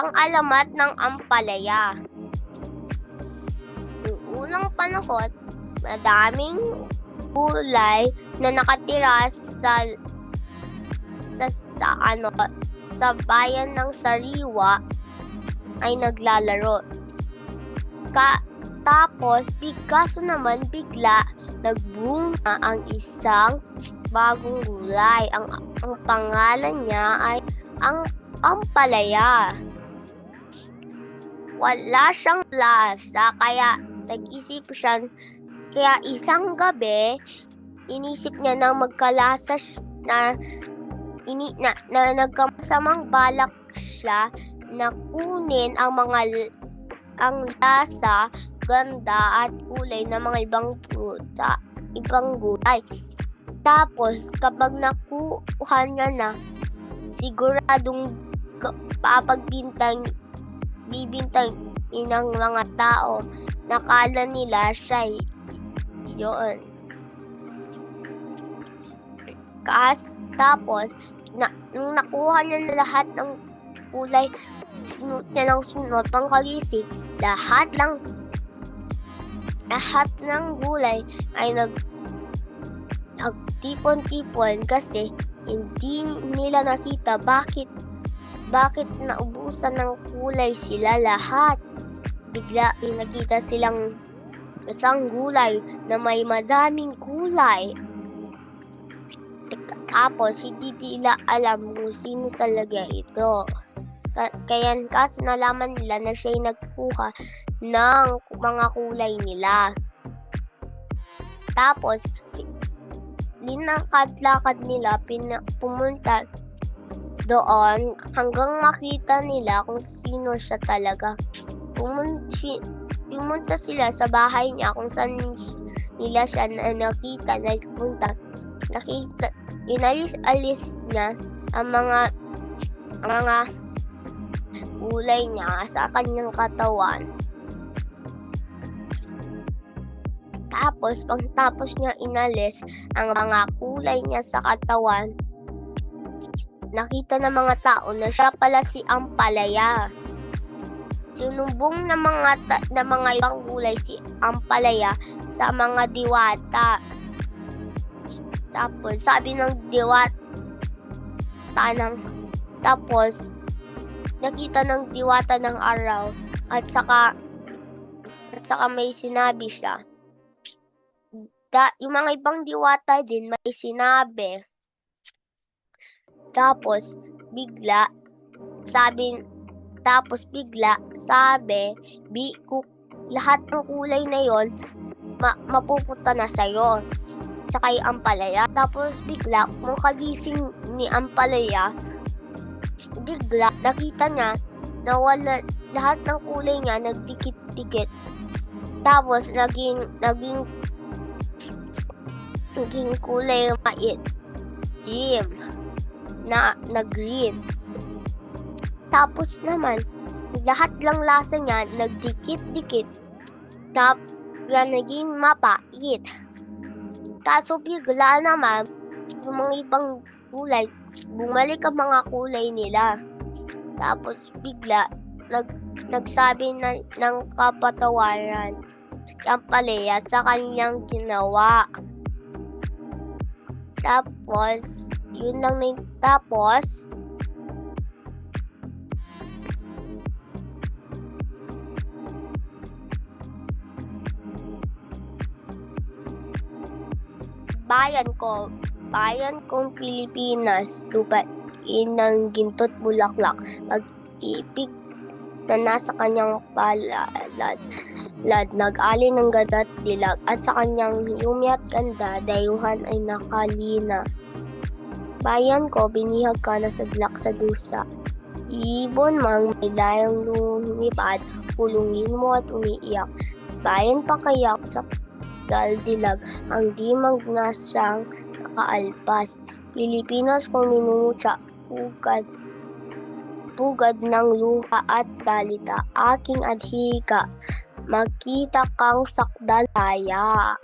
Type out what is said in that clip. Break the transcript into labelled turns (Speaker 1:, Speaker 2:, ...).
Speaker 1: Ang alamat ng ampalaya. Noong unang panahon, madaming gulay na nakatira sa sa, sa ano sa bayan ng Sariwa ay naglalaro. Ka, tapos, bigkaso naman bigla nagbunga ang isang bagong gulay. Ang, ang pangalan niya ay ang ampalaya. Wala siyang lasa, kaya nag-isip siya, kaya isang gabi, inisip niya na magkalasa na ini na, na nagkamasamang balak siya na kunin ang mga ang lasa, ganda at kulay ng mga ibang pruta, ibang gulay. Tapos, kapag nakuha niya na, siguradong papagbintang, bibintang ng mga tao, nakala nila siya y- yun. Kas, tapos, na, nung nakuha niya lahat ng kulay, sunod niya ng sunod, pangkagising, lahat ng lahat ng gulay ay nag nagtipon-tipon kasi hindi nila nakita bakit bakit naubusan ng kulay sila lahat. Bigla ay nakita silang isang gulay na may madaming kulay. Tapos, hindi nila alam kung sino talaga ito. Ka- kaya kaso nalaman nila na siya ay nagkuha ng mga kulay nila. Tapos, linakad-lakad nila, pina- pumunta doon hanggang makita nila kung sino siya talaga. Pumunta sila sa bahay niya kung saan nila siya na nakita na pumunta. Nakita, inalis-alis niya ang mga mga gulay niya sa kanyang katawan. Tapos, pagtapos niya inalis ang mga kulay niya sa katawan, nakita ng mga tao na siya pala si Ampalaya. Sinumbong ng mga ta- ng mga ibang gulay si Ampalaya sa mga diwata. Tapos, sabi ng diwata ng tapos, nakita ng diwata ng araw at saka at saka may sinabi siya. Da, yung mga ibang diwata din may sinabi. Tapos, bigla, sabi, tapos bigla, sabi, bi, ku, lahat ng kulay na yon ma, mapupunta na sa'yo. Saka yung ampalaya. Tapos bigla, nung kagising ni ampalaya, bigla, nakita niya na wala, lahat ng kulay niya nagdikit-dikit. Tapos, naging, naging, naging kulay mait. Dim. Na, na green. Tapos naman, lahat lang lasa niya nagdikit-dikit. Tapos, naging mapait. Kaso bigla naman, yung mga ibang kulay, bumalik ang mga kulay nila. Tapos bigla, nag, nagsabi na, ng kapatawaran ang palaya sa kanyang ginawa. Tapos, yun lang na tapos, bayan ko, bayan kong Pilipinas, lupain ng gintot bulaklak, pag-ibig na nasa kanyang palad, lad, nag-alin ng ganda at dilag, at sa kanyang yumi at ganda, dayuhan ay nakalina. Bayan ko, binihag ka na sadlak sa dusa. Ibon mang may dayang lumipad, pulungin mo at umiiyak. Bayan pa kaya sa daldilag, ang di magnasang nakaalpas. Pilipinas kung minumutya, pugad, pugad ng luha at dalita, aking adhika, makita kang sakdalaya.